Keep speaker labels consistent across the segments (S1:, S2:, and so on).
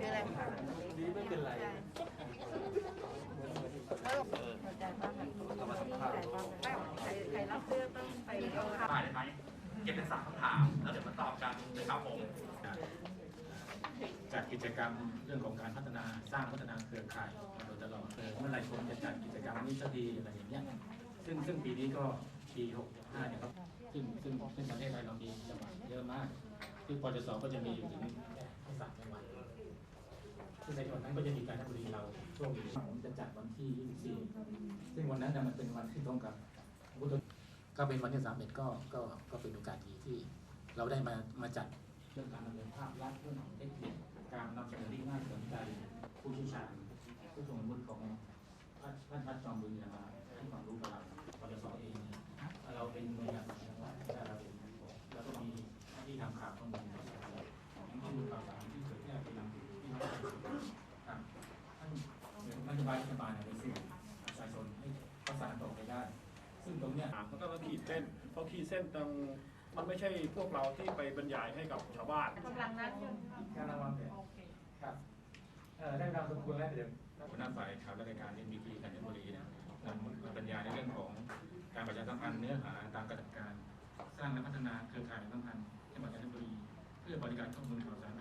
S1: ไรคะ
S2: ดีไม่เป็นไร
S1: ใครใครรับเสื้อต้องไปเอาค่ะ
S3: ถ่ายได้ไหมเก็บเป็นสามคำถาม แล้วเดี๋ยวมาตอบกันนะครับผม
S4: จัดกิจกรรมเรื่องของการพัฒนาสร้างพัฒนาเครือข่ายมาโดยตลอดเออเมื่อไรควรจะจัดกิจกรรมนี้สักทีอะไรอย่างเงี้ยซึ่งซึ่งปีนี้ก็ปี65เนี่ยครับซึ่งซึ่งซึ่งประเทศไทยเรามีจังหวัดเยอะมาก ซึ่งปจสก็จะมีอยู่ถึงสามจังหวัด ซึ่งในจังหวัดนั้นก็จะมีการทบุรีเราโชคดีผมจะจัดวันที่ 24 ซึ่งวันนั้นน่ยมันเป็นวันที่ตรงกับพุทธก็เป็นวันที่31ก็ก็ก็เป็นโอกาสดีที่เราได้มามาจัดเรื่องการดำเนินภาพลักษณ์เรื่องของเทคนิคการนำเสนอที่น่าสนใจผู้เชี่ยวชาญผู้ทรงคุณวุฒิของท่านท่านจอมบุญยมามา เนี้ยมัน
S5: ก็ต้องขีดเส้นเพราะขีดเส้นตรงมันไม่ใช่พวกเราที่ไปบรรยายให้กับชาวบ้าน
S1: กำลังนัดอยู่
S4: การระวังแผนครับเอ่อได้รับสมควรแล้วเดี๋ยวหัวหน้าฝ่ายข่าวราชการที่มีกีกันบุรีเนี่ยนำบรรยายในเรื่องของการประชาสัมพันธ์เนื้อหาตามกระบวนการ สร้างและพัฒนาเครือข่ายสัมพันธ์จังหวัดจันทบุรี เพื่อบริการข้อมูลข่าวสาร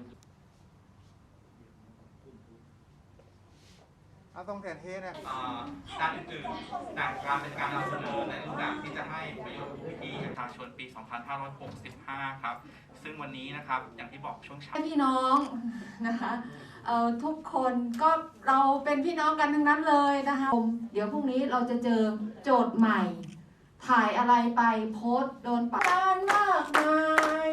S4: ให้ถึง
S2: เอาตรงแทนเฮนะ
S3: เอ่อด้านอื่นๆจากการเป็นการนำเสนอในรูปแบบที่จะให้ประโยชน์กับพี่ๆประชาชนปี 2565 ครับ ซึ่งวันนี้นะครับ อย่างที่บอกช่วงเช้า
S6: พี่น้องนะคะเอ่อทุกคนก็เราเป็นพี่น้องกันทั้งนั้นเลยนะคะเดี๋ยวพรุ่งนี้เราจะเจอโจทย์ใหม่ ถ่ายอะไรไปโพสต์โดนปะการมากมาย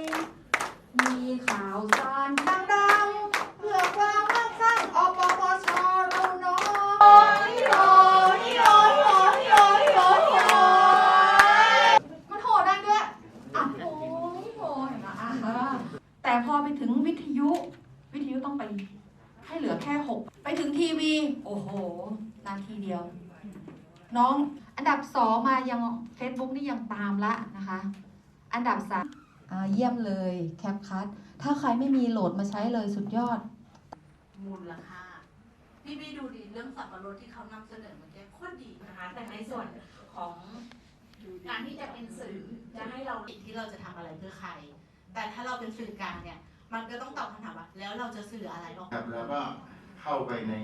S6: มีข่าวสารดังๆเพื่อความมั่งคั่งอปปชเราน้อยโอ้ยโอ้ยโอ้ยโอ้ยโอ้ยโอ้ยโอ้ยมันโหดได้ด้วยอะโอ้ยโอ้ยนะอะ แต่พอ ไปถึงวิทยุ วิทยุต้องไป ให้เหลือแค่หกไปถึงทีวี โอ้โห นาทีเดียว น้องอันดับสองมายัง Facebook นี่ยังตามละนะคะ อันดับสามเยี่ยมเลยแคปคัทถ้าใครไม่มีโหลดมาใช้เลยสุดยอด
S7: มูลค่าพี่พี่ดูดิเรื่องสับปะรดที่เขานำเสนอเมื่อกี้โคตรดีนะคะ แต่ในส่วนของการที่จะเป็นสื่อจะให้เราที่เราจะทำอะไรเพื่อใคร แต่ถ้าเราเป็นสื่อกลางเนี่ย มันก็ต้องตอบคำถามว่าแล้วเราจะสื่ออะไรออก
S8: ครับแล้วก็เข้าไปใน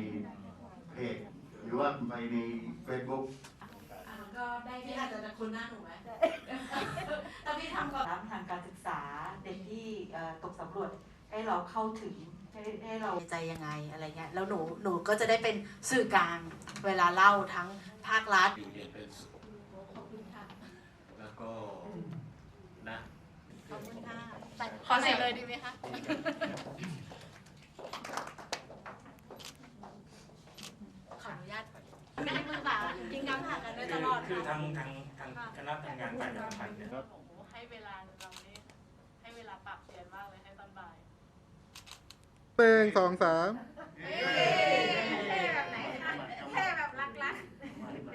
S8: เพจหรือว่าไปใน Facebook
S7: อะก็ได้พี่อาจจะคุ้นหน้าหนูไหมถ้าพี่ทำก่อน
S9: ทางการศึกษาเด็กที่เอ่อตกสำรวจให้เราเข้าถึงให้ให้เรา
S7: ใจยังไงอะไรเงี้ยแล้วหนูหนูก็จะได้เป็นสื่อกลางเวลาเล่าทั้งภาครัฐ
S4: อยู่เรียนเป็นสุข
S7: ขอบคุณค่ะ
S4: แล้วก็นะ
S7: ขอบคุณค่ะ ขอเสียงเลยดีไหมคะ ขออนุญาตไม่ให้มือเปล่ากินกำหักกันด้วยตลอด
S4: คือ
S7: ค่ะ
S4: ทางทางทางคณะทำงานฝ่ายประชาสัมพันธ์เนี่ย
S10: โอ้โหให้เวลาเรานี่ให้เวลาปรับเปลี่ยนมากเลยให้ตอนบ่าย
S2: หนึ่งสองสาม
S7: เย้